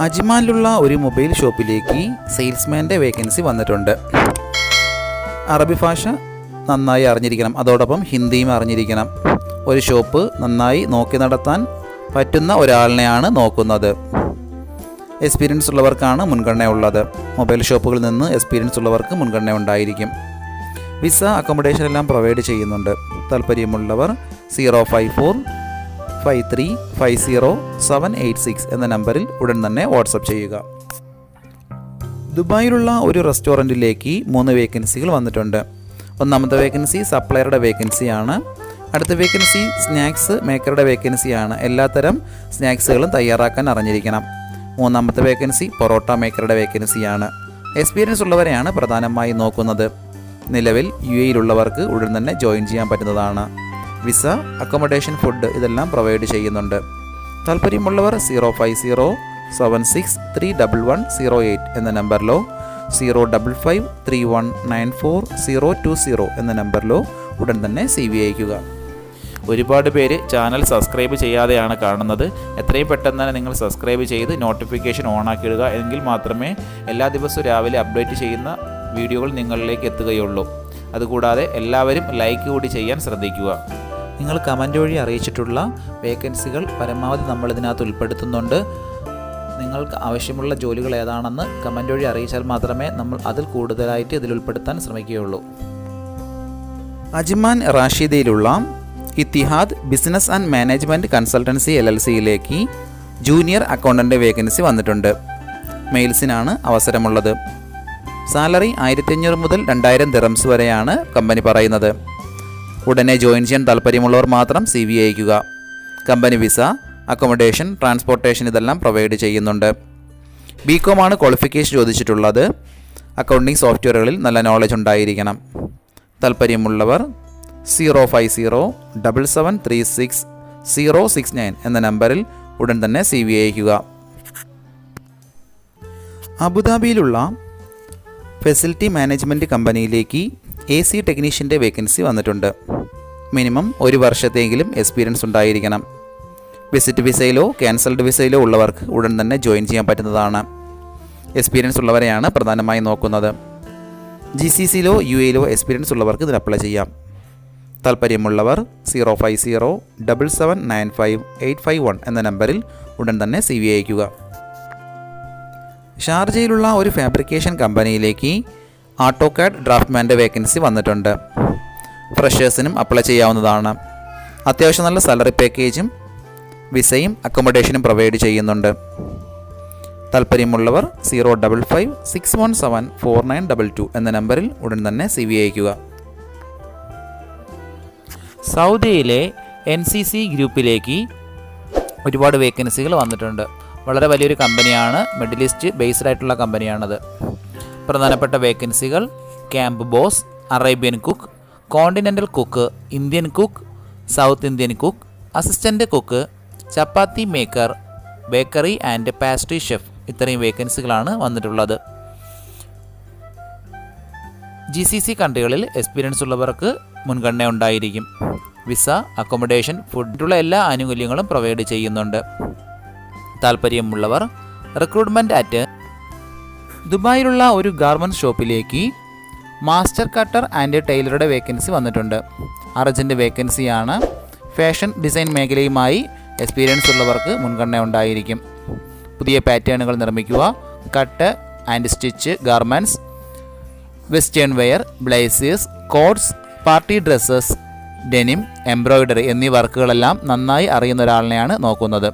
അജ്മാനിലുള്ള ഒരു മൊബൈൽ ഷോപ്പിലേക്ക് സെയിൽസ്മാന്റെ വേക്കൻസി വന്നിട്ടുണ്ട്. അറബി ഭാഷ നന്നായി അറിഞ്ഞിരിക്കണം. അതോടൊപ്പം ഹിന്ദിയും അറിഞ്ഞിരിക്കണം. ഒരു ഷോപ്പ് നന്നായി നോക്കി നടത്താൻ പറ്റുന്ന ഒരാളിനെയാണ് നോക്കുന്നത്. എക്സ്പീരിയൻസ് ഉള്ളവർക്കാണ് മുൻഗണന ഉള്ളത്. മൊബൈൽ ഷോപ്പുകളിൽ നിന്ന് എക്സ്പീരിയൻസ് ഉള്ളവർക്ക് മുൻഗണന ഉണ്ടായിരിക്കും. വിസ അക്കോമഡേഷൻ എല്ലാം പ്രൊവൈഡ് ചെയ്യുന്നുണ്ട്. താല്പര്യമുള്ളവർ zero five four five three five zero seven eight six എന്ന നമ്പറിൽ ഉടൻ തന്നെ വാട്സപ്പ് ചെയ്യുക. ദുബായിലുള്ള ഒരു റെസ്റ്റോറന്റിലേക്ക് മൂന്ന് വേക്കൻസികൾ വന്നിട്ടുണ്ട്. ഒന്നാമത്തെ വേക്കൻസി സപ്ലയറുടെ വേക്കൻസിയാണ്. അടുത്ത വേക്കൻസി സ്നാക്സ് മേക്കറുടെ വേക്കൻസിയാണ്. എല്ലാത്തരം സ്നാക്സുകളും തയ്യാറാക്കാൻ അറിഞ്ഞിരിക്കണം. മൂന്നാമത്തെ വേക്കൻസി പൊറോട്ട മേക്കറുടെ വേക്കൻസിയാണ്. എക്സ്പീരിയൻസ് ഉള്ളവരെയാണ് പ്രധാനമായും നോക്കുന്നത്. നിലവിൽ യു എയിലുള്ളവർക്ക് ഉടൻ തന്നെ ജോയിൻ ചെയ്യാൻ പറ്റുന്നതാണ്. വിസ അക്കോമഡേഷൻ ഫുഡ് ഇതെല്ലാം പ്രൊവൈഡ് ചെയ്യുന്നുണ്ട്. താല്പര്യമുള്ളവർ zero five zero seven six three double one zero eight എന്ന നമ്പറിലോ zero double five three one nine four zero two zero എന്ന നമ്പറിലോ ഉടൻ തന്നെ സി വി അയക്കുക ഒരുപാട് പേര് ചാനൽ സബ്സ്ക്രൈബ് ചെയ്യാതെയാണ് കാണുന്നത്. എത്രയും പെട്ടെന്ന് തന്നെ നിങ്ങൾ സബ്സ്ക്രൈബ് ചെയ്ത് നോട്ടിഫിക്കേഷൻ ഓൺ ആക്കിയിടുക. എങ്കിൽ മാത്രമേ എല്ലാ ദിവസവും രാവിലെ അപ്ഡേറ്റ് ചെയ്യുന്ന വീഡിയോകൾ നിങ്ങളിലേക്ക് എത്തുകയുള്ളൂ. അതുകൂടാതെ എല്ലാവരും ലൈക്ക് കൂടി ചെയ്യാൻ ശ്രദ്ധിക്കുക. നിങ്ങൾ കമന്റ് വഴി അറിയിച്ചിട്ടുള്ള വേക്കൻസികൾ പരമാവധി നമ്മൾ ഇതിനകത്ത് ഉൾപ്പെടുത്തുന്നുണ്ട്. നിങ്ങൾക്ക് ആവശ്യമുള്ള ജോലികൾ ഏതാണെന്ന് കമന്റ് വഴി അറിയിച്ചാൽ മാത്രമേ നമ്മൾ അതിൽ കൂടുതലായിട്ട് ഇതിൽ ഉൾപ്പെടുത്താൻ ശ്രമിക്കുകയുള്ളൂ. Ajman റാഷിദയിലുള്ള Etihad business and management consultancy L L സിയിലേക്ക് ജൂനിയർ അക്കൗണ്ടന്റ് വേക്കൻസി വന്നിട്ടുണ്ട്. മെയിൽസിനാണ് അവസരമുള്ളത്. സാലറി ആയിരത്തി അഞ്ഞൂറ് മുതൽ രണ്ടായിരം ദിറംസ് വരെയാണ് കമ്പനി പറയുന്നത്. ഉടനെ ജോയിൻ ചെയ്യാൻ താല്പര്യമുള്ളവർ മാത്രം സി വി അയക്കുക കമ്പനി വിസ അക്കോമഡേഷൻ ട്രാൻസ്പോർട്ടേഷൻ ഇതെല്ലാം പ്രൊവൈഡ് ചെയ്യുന്നുണ്ട്. ബി കോമാണ് ക്വാളിഫിക്കേഷൻ ചോദിച്ചിട്ടുള്ളത്. അക്കൗണ്ടിംഗ് സോഫ്റ്റ്വെയറുകളിൽ നല്ല നോളജ് ഉണ്ടായിരിക്കണം. താല്പര്യമുള്ളവർ zero five zero double seven three six zero six nine എന്ന നമ്പറിൽ ഉടൻ തന്നെ സി വി അയക്കുക അബുദാബിയിലുള്ള ഫെസിലിറ്റി മാനേജ്മെന്റ് കമ്പനിയിലേക്ക് എ സി ടെക്നീഷ്യന്റെ വേക്കൻസി വന്നിട്ടുണ്ട്. മിനിമം ഒരു വർഷത്തെങ്കിലും എക്സ്പീരിയൻസ് ഉണ്ടായിരിക്കണം. വിസിറ്റ് വിസയിലോ ക്യാൻസൽഡ് വിസയിലോ ഉള്ളവർക്ക് ഉടൻ തന്നെ ജോയിൻ ചെയ്യാൻ പറ്റുന്നതാണ്. എക്സ്പീരിയൻസ് ഉള്ളവരെയാണ് പ്രധാനമായും നോക്കുന്നത്. ജി സി സിയിലോ യു എയിലോ എക്സ്പീരിയൻസ് ഉള്ളവർക്ക് ഇതിന് അപ്ലൈ ചെയ്യാം. താല്പര്യമുള്ളവർ zero five zero double seven nine five eight five one എന്ന നമ്പറിൽ ഉടൻ തന്നെ സി വി അയക്കുക ഷാർജയിലുള്ള ഒരു ഫാബ്രിക്കേഷൻ കമ്പനിയിലേക്ക് ആട്ടോ കാഡ് ഡ്രാഫ്റ്റ്മാന്റെ വേക്കൻസി വന്നിട്ടുണ്ട്. ഫ്രഷേഴ്സിനും അപ്ലൈ ചെയ്യാവുന്നതാണ്. അത്യാവശ്യം നല്ല സാലറി പാക്കേജും വിസയും അക്കോമഡേഷനും പ്രൊവൈഡ് ചെയ്യുന്നുണ്ട്. താല്പര്യമുള്ളവർ zero double five six one seven four nine double two എന്ന നമ്പറിൽ ഉടൻ തന്നെ സി വി അയക്കുക സൗദിയിലെ എൻ സി സി ഗ്രൂപ്പിലേക്ക് ഒരുപാട് വേക്കൻസികൾ വന്നിട്ടുണ്ട്. വളരെ വലിയൊരു കമ്പനിയാണ് മിഡിൽ ഈസ്റ്റ് ബേസ്ഡ് ആയിട്ടുള്ള കമ്പനിയാണത് പ്രധാനപ്പെട്ട വേക്കൻസികൾ camp boss Arabian cook continental cook Indian cook South Indian cook assistant cook chapati maker bakery and pastry chef ഇത്രയും വേക്കൻസികളാണ് വന്നിട്ടുള്ളത്. ജി സി സി കൺട്രികളിൽ എക്സ്പീരിയൻസ് ഉള്ളവർക്ക് മുൻഗണന ഉണ്ടായിരിക്കും. വിസ അക്കോമഡേഷൻ ഫുഡുള്ള എല്ലാ ആനുകൂല്യങ്ങളും പ്രൊവൈഡ് ചെയ്യുന്നുണ്ട്. താല്പര്യമുള്ളവർ റിക്രൂട്ട്മെന്റ് അറ്റ് ദുബായിലുള്ള ഒരു ഗാർമെന്റ് ഷോപ്പിലേക്ക് മാസ്റ്റർ കട്ടർ ആൻഡ് ടൈലറുടെ വേക്കൻസി വന്നിട്ടുണ്ട്. അർജന്റ് വേക്കൻസിയാണ്. ഫാഷൻ ഡിസൈൻ മേഖലയുമായി എക്സ്പീരിയൻസ് ഉള്ളവർക്ക് മുൻഗണന ഉണ്ടായിരിക്കും. പുതിയ പാറ്റേണുകൾ നിർമ്മിക്കുക cut and stitch garments western wear blazers coats party dresses denim embroidery എന്നീ വർക്കുകളെല്ലാം നന്നായി അറിയുന്ന ഒരാളിനെയാണ് നോക്കുന്നത്.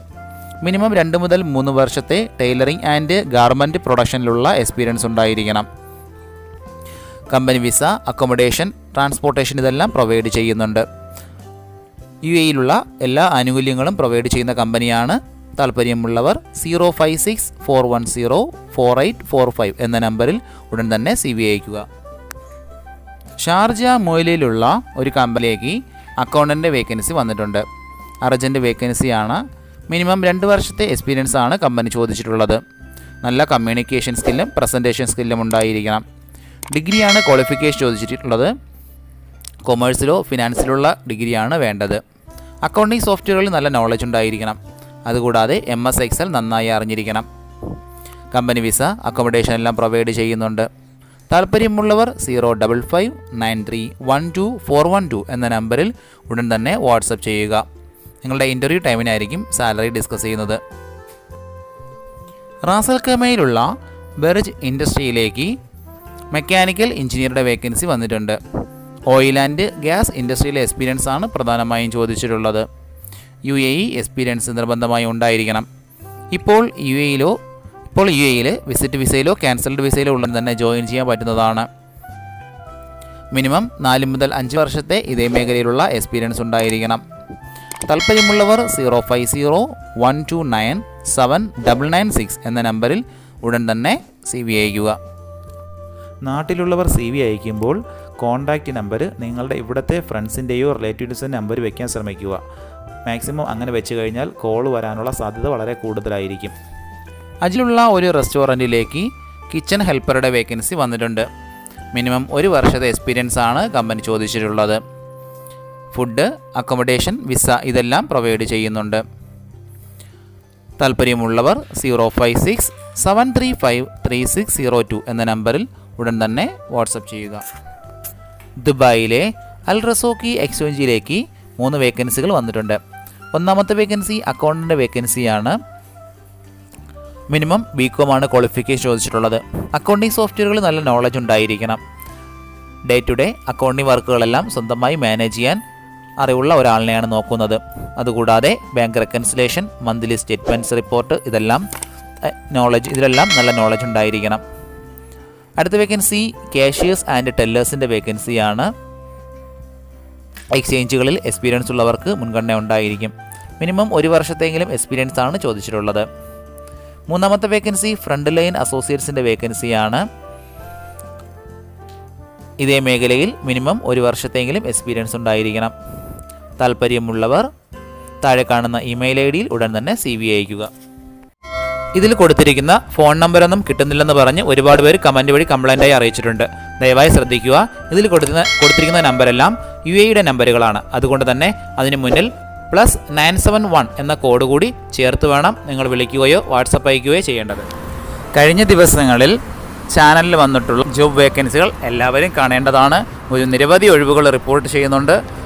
മിനിമം രണ്ട് മുതൽ മൂന്ന് വർഷത്തെ ടൈലറിംഗ് ആൻഡ് ഗാർമെന്റ് പ്രൊഡക്ഷനിലുള്ള എക്സ്പീരിയൻസ് ഉണ്ടായിരിക്കണം. കമ്പനി വിസ അക്കോമഡേഷൻ ട്രാൻസ്പോർട്ടേഷൻ ഇതെല്ലാം പ്രൊവൈഡ് ചെയ്യുന്നുണ്ട്. യു എയിലുള്ള എല്ലാ ആനുകൂല്യങ്ങളും പ്രൊവൈഡ് ചെയ്യുന്ന കമ്പനിയാണ്. താല്പര്യമുള്ളവർ zero five six four one zero four eight four five എന്ന നമ്പറിൽ ഉടൻ തന്നെ സി വി അയക്കുക ഷാർജ മൊയിലിലുള്ള ഒരു കമ്പനിയിലേക്ക് അക്കൗണ്ടന്റ് വേക്കൻസി വന്നിട്ടുണ്ട്. അർജന്റ് വേക്കൻസിയാണ് മിനിമം രണ്ട് വർഷത്തെ എക്സ്പീരിയൻസ് ആണ് കമ്പനി ചോദിച്ചിട്ടുള്ളത്. നല്ല കമ്മ്യൂണിക്കേഷൻ സ്കില്ലും പ്രസന്റേഷൻ സ്കില്ലും ഉണ്ടായിരിക്കണം. ഡിഗ്രിയാണ് ക്വാളിഫിക്കേഷൻ ചോദിച്ചിട്ടുള്ളത്. കൊമേഴ്സിലോ ഫിനാൻസിലുള്ള ഡിഗ്രിയാണ് വേണ്ടത്. അക്കൗണ്ടിംഗ് സോഫ്റ്റ്വെയറിൽ നല്ല നോളജ് ഉണ്ടായിരിക്കണം. അതുകൂടാതെ എം എസ് എക്സൽ നന്നായി അറിഞ്ഞിരിക്കണം. കമ്പനി വിസ അക്കോമഡേഷൻ എല്ലാം പ്രൊവൈഡ് ചെയ്യുന്നുണ്ട്. താല്പര്യമുള്ളവർ zero double five nine three one two four one two എന്ന നമ്പറിൽ ഉടൻ തന്നെ വാട്സപ്പ് ചെയ്യുക. നിങ്ങളുടെ ഇന്റർവ്യൂ ടൈമിനായിരിക്കും സാലറി ഡിസ്കസ് ചെയ്യുന്നത്. റാസൽ കമയിലുള്ള ബെർജ് ഇൻഡസ്ട്രിയിലേക്ക് മെക്കാനിക്കൽ എഞ്ചിനീയറുടെ വേക്കൻസി വന്നിട്ടുണ്ട്. ഓയിൽ ആൻഡ് ഗ്യാസ് ഇൻഡസ്ട്രിയിലെ എക്സ്പീരിയൻസ് ആണ് പ്രധാനമായും ചോദിച്ചിട്ടുള്ളത്. യു എ ഇ എക്സ്പീരിയൻസ് നിർബന്ധമായും ഉണ്ടായിരിക്കണം. ഇപ്പോൾ യു എയിലോ ഇപ്പോൾ യു എയിൽ വിസിറ്റ് വിസയിലോ ക്യാൻസൽഡ് വിസയിലോ ഉള്ള തന്നെ ജോയിൻ ചെയ്യാൻ പറ്റുന്നതാണ്. മിനിമം നാല് മുതൽ അഞ്ച് വർഷത്തെ ഇതേ മേഖലയിലുള്ള എക്സ്പീരിയൻസ് ഉണ്ടായിരിക്കണം. താല്പര്യമുള്ളവർ zero five zero one two nine seven double nine six എന്ന നമ്പറിൽ ഉടൻ തന്നെ സി വി അയക്കുക നാട്ടിലുള്ളവർ സി വി അയക്കുമ്പോൾ കോൺടാക്റ്റ് നമ്പർ നിങ്ങളുടെ ഇവിടുത്തെ ഫ്രണ്ട്സിന്റെയോ റിലേറ്റീവ്സിന്റെ നമ്പർ വയ്ക്കാൻ ശ്രമിക്കുക. മാക്സിമം അങ്ങനെ വെച്ച് കഴിഞ്ഞാൽ കോൾ വരാനുള്ള സാധ്യത വളരെ കൂടുതലായിരിക്കും. അതിലുള്ള ഒരു റെസ്റ്റോറന്റിലേക്ക് കിച്ചൺ ഹെൽപ്പറുടെ വേക്കൻസി വന്നിട്ടുണ്ട്. മിനിമം ഒരു വർഷത്തെ എക്സ്പീരിയൻസ് ആണ് കമ്പനി ചോദിച്ചിട്ടുള്ളത്. ഫുഡ് അക്കോമഡേഷൻ വിസ ഇതെല്ലാം പ്രൊവൈഡ് ചെയ്യുന്നുണ്ട്. താല്പര്യമുള്ളവർ zero five six seven three five three six zero two എന്ന നമ്പറിൽ ഉടൻ തന്നെ വാട്സപ്പ് ചെയ്യുക. ദുബായിലെ അൽ റസോക്കി എക്സ്ചേഞ്ചിലേക്ക് മൂന്ന് വേക്കൻസികൾ വന്നിട്ടുണ്ട്. ഒന്നാമത്തെ വേക്കൻസി അക്കൗണ്ടന്റ് വേക്കൻസിയാണ്. മിനിമം ബി ആണ് ക്വാളിഫിക്കേഷൻ ചോദിച്ചിട്ടുള്ളത്. അക്കൗണ്ടിങ് സോഫ്റ്റ്വെയറുകൾ നല്ല നോളജ് ഉണ്ടായിരിക്കണം. ഡേ ടു ഡേ അക്കൗണ്ടിങ് വർക്കുകളെല്ലാം സ്വന്തമായി മാനേജ് ചെയ്യാൻ അറിവുള്ള ഒരാളിനെയാണ് നോക്കുന്നത്. അതുകൂടാതെ bank reconciliation monthly statements report ഇതെല്ലാം നോളജ് ഇതിലെല്ലാം നല്ല നോളജ് ഉണ്ടായിരിക്കണം. അടുത്ത വേക്കൻസി കാഷ്യേഴ്സ് ആൻഡ് ടെല്ലേഴ്സിന്റെ വേക്കൻസിയാണ് എക്സ്ചേഞ്ചുകളിൽ എക്സ്പീരിയൻസ് ഉള്ളവർക്ക് മുൻഗണന ഉണ്ടായിരിക്കും. മിനിമം ഒരു വർഷത്തെങ്കിലും എക്സ്പീരിയൻസ് ആണ് ചോദിച്ചിട്ടുള്ളത്. മൂന്നാമത്തെ വേക്കൻസി ഫ്രണ്ട് ലൈൻ അസോസിയേറ്റ്സിന്റെ വേക്കൻസിയാണ് ഇതേ മേഖലയിൽ മിനിമം ഒരു വർഷത്തെങ്കിലും എക്സ്പീരിയൻസ് ഉണ്ടായിരിക്കണം. താല്പര്യമുള്ളവർ താഴെ കാണുന്ന ഇമെയിൽ ഐ ഡിയിൽ ഉടൻ തന്നെ സി വി അയക്കുക ഇതിൽ കൊടുത്തിരിക്കുന്ന ഫോൺ നമ്പറൊന്നും കിട്ടുന്നില്ലെന്ന് പറഞ്ഞ് ഒരുപാട് പേര് കമന്റ് വഴി കംപ്ലൈന്റായി അറിയിച്ചിട്ടുണ്ട്. ദയവായി ശ്രദ്ധിക്കുക. ഇതിൽ കൊടുക്കുന്ന കൊടുത്തിരിക്കുന്ന നമ്പരെല്ലാം യു എയുടെ നമ്പറുകളാണ്. അതുകൊണ്ട് തന്നെ അതിന് മുന്നിൽ പ്ലസ് നയൻ സെവൻ വൺ എന്ന കോഡ് കൂടി ചേർത്ത് വേണം നിങ്ങൾ വിളിക്കുകയോ വാട്സപ്പ് അയക്കുകയോ ചെയ്യേണ്ടത്. കഴിഞ്ഞ ദിവസങ്ങളിൽ ചാനലിൽ വന്നിട്ടുള്ള ജോബ് വേക്കൻസികൾ എല്ലാവരും കാണേണ്ടതാണ്. ഒരു നിരവധി ഒഴിവുകൾ റിപ്പോർട്ട് ചെയ്യുന്നുണ്ട്.